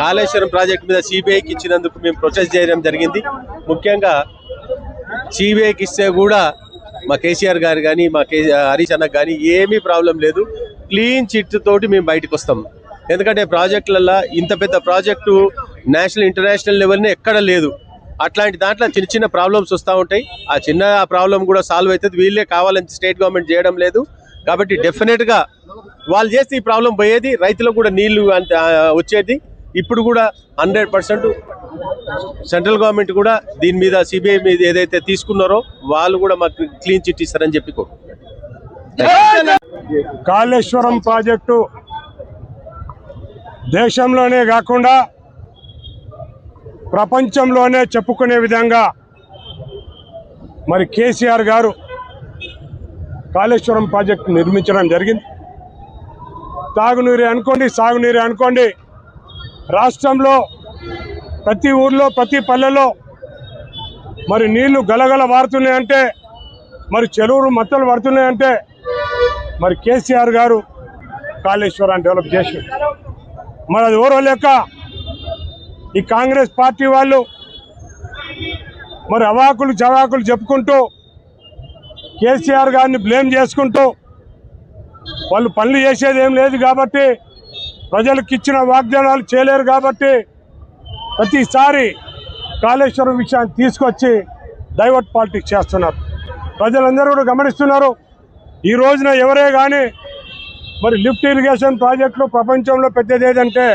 Kaleshwaram project మీద సిబిఐకి ఇచ్చినందుకు మేము ప్రొసెస్ చేయడం జరిగింది. ముఖ్యంగా సిబిఐకి ఇస్తే కూడా మా కేసీఆర్ గారు కానీ మా కే హరీష్ అన్నకు కానీ ఏమీ ప్రాబ్లం లేదు. క్లీన్ చిట్ తోటి మేము బయటకు వస్తాం. ఎందుకంటే ప్రాజెక్టులలో ఇంత పెద్ద ప్రాజెక్టు నేషనల్ ఇంటర్నేషనల్ లెవెల్ని ఎక్కడ లేదు. అట్లాంటి దాంట్లో చిన్న చిన్న ప్రాబ్లమ్స్ వస్తూ ఉంటాయి. ఆ చిన్న ప్రాబ్లం కూడా సాల్వ్ అవుతుంది వీళ్ళే కావాలని స్టేట్ గవర్నమెంట్ చేయడం లేదు. కాబట్టి డెఫినెట్గా వాళ్ళు చేస్తే ఈ ప్రాబ్లం పోయేది రైతులకు కూడా నీళ్ళు అంత వచ్చేది. ఇప్పుడు కూడా హండ్రెడ్ పర్సెంట్ సెంట్రల్ గవర్నమెంట్ కూడా దీని మీద సిబిఐ మీద ఏదైతే తీసుకున్నారో వాళ్ళు కూడా మాకు క్లీన్ చిట్ ఇస్తారని చెప్పి కాళేశ్వరం ప్రాజెక్టు దేశంలోనే కాకుండా ప్రపంచంలోనే చెప్పుకునే విధంగా మరి కేసీఆర్ గారు కాళేశ్వరం ప్రాజెక్టు నిర్మించడం జరిగింది. తాగునీరు అనుకోండి సాగునీరు అనుకోండి. రాష్ట్రంలో ప్రతి ఊర్లో ప్రతి పల్లెలో మరి నీళ్ళు గలగల వారుతున్నాయంటే మరి చెరువులు మత్తలు పడుతున్నాయంటే మరి కేసీఆర్ గారు కాళేశ్వరాన్ని డెవలప్ చేసి మరి అది ఓరో లేక ఈ కాంగ్రెస్ పార్టీ వాళ్ళు మరి అవాకులు చవాకులు చెప్పుకుంటూ కేసీఆర్ గారిని బ్లేమ్ చేసుకుంటూ వాళ్ళు పనులు చేసేది ఏం లేదు కాబట్టి ప్రజలకు ఇచ్చిన వాగ్దానాలు చేయలేరు కాబట్టి ప్రతిసారి కాళేశ్వరం విషయాన్ని తీసుకొచ్చి డైవర్ట్ పాలిటిక్స్ చేస్తున్నారు. ప్రజలందరూ కూడా గమనిస్తున్నారు. ఈ రోజున ఎవరే కానీ మరి లిఫ్ట్ ఇరిగేషన్ ప్రాజెక్టులు ప్రపంచంలో పెద్దది ఏదంటే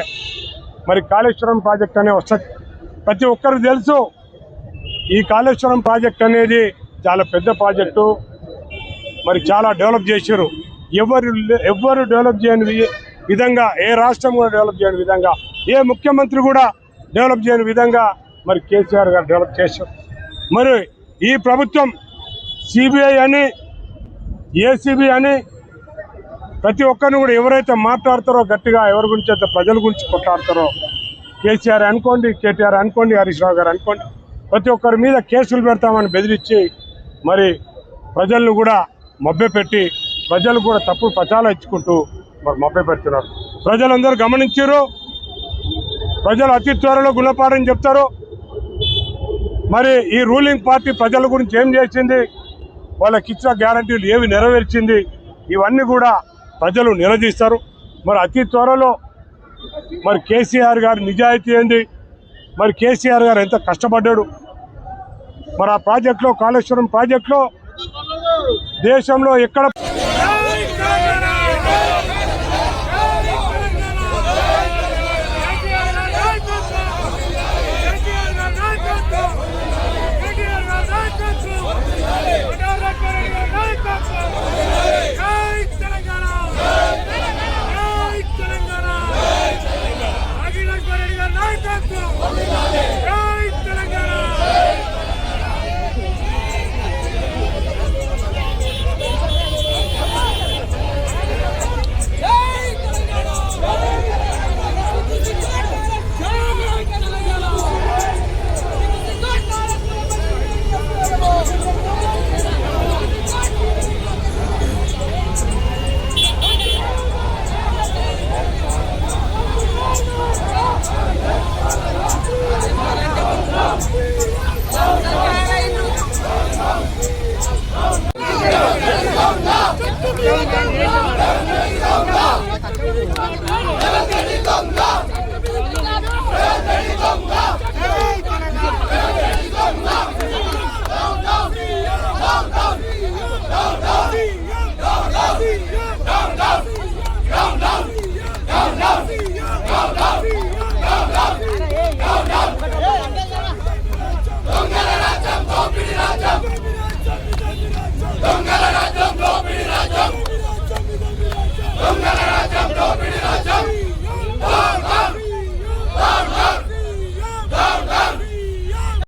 మరి కాళేశ్వరం ప్రాజెక్ట్ అనే వస్తుంది. ప్రతి ఒక్కరికి తెలుసు ఈ కాళేశ్వరం ప్రాజెక్ట్ అనేది చాలా పెద్ద ప్రాజెక్టు. మరి చాలా డెవలప్ చేశారు. ఎవరు ఎవరు డెవలప్ చేయని వి- విధంగా ఏ రాష్ట్రం కూడా డెవలప్ చేయని విధంగా ఏ ముఖ్యమంత్రి కూడా డెవలప్ చేయని విధంగా మరి కేసీఆర్ గారు డెవలప్ చేశారు. మరి ఈ ప్రభుత్వం సిబిఐ అని ఏసీబీ అని ప్రతి ఒక్కరిని కూడా ఎవరైతే మాట్లాడతారో గట్టిగా ఎవరి గురించి అయితే ప్రజల గురించి కొట్లాడతారో కేసీఆర్ అనుకోండి కేటీఆర్ అనుకోండి హరీష్ రావు గారు అనుకోండి ప్రతి ఒక్కరి మీద కేసులు పెడతామని బెదిరించి మరి ప్రజలను కూడా మభ్యపెట్టి ప్రజలు కూడా తప్పుడు ప్రచారం ఇచ్చుకుంటూ మరి మభ్య పెడుతున్నారు. ప్రజలందరూ గమనించారు. ప్రజలు అతి త్వరలో గుణపాఠం చెప్తారు. మరి ఈ రూలింగ్ పార్టీ ప్రజల గురించి ఏం చేసింది? వాళ్ళకి ఇచ్చిన గ్యారంటీలు ఏవి నెరవేర్చింది? ఇవన్నీ కూడా ప్రజలు నిలదీస్తారు. మరి అతి త్వరలో మరి కేసీఆర్ గారి నిజాయితీ ఏంది? మరి కేసీఆర్ గారు ఎంత కష్టపడ్డాడు? మరి ఆ ప్రాజెక్టులో కాళేశ్వరం ప్రాజెక్టులో దేశంలో ఎక్కడ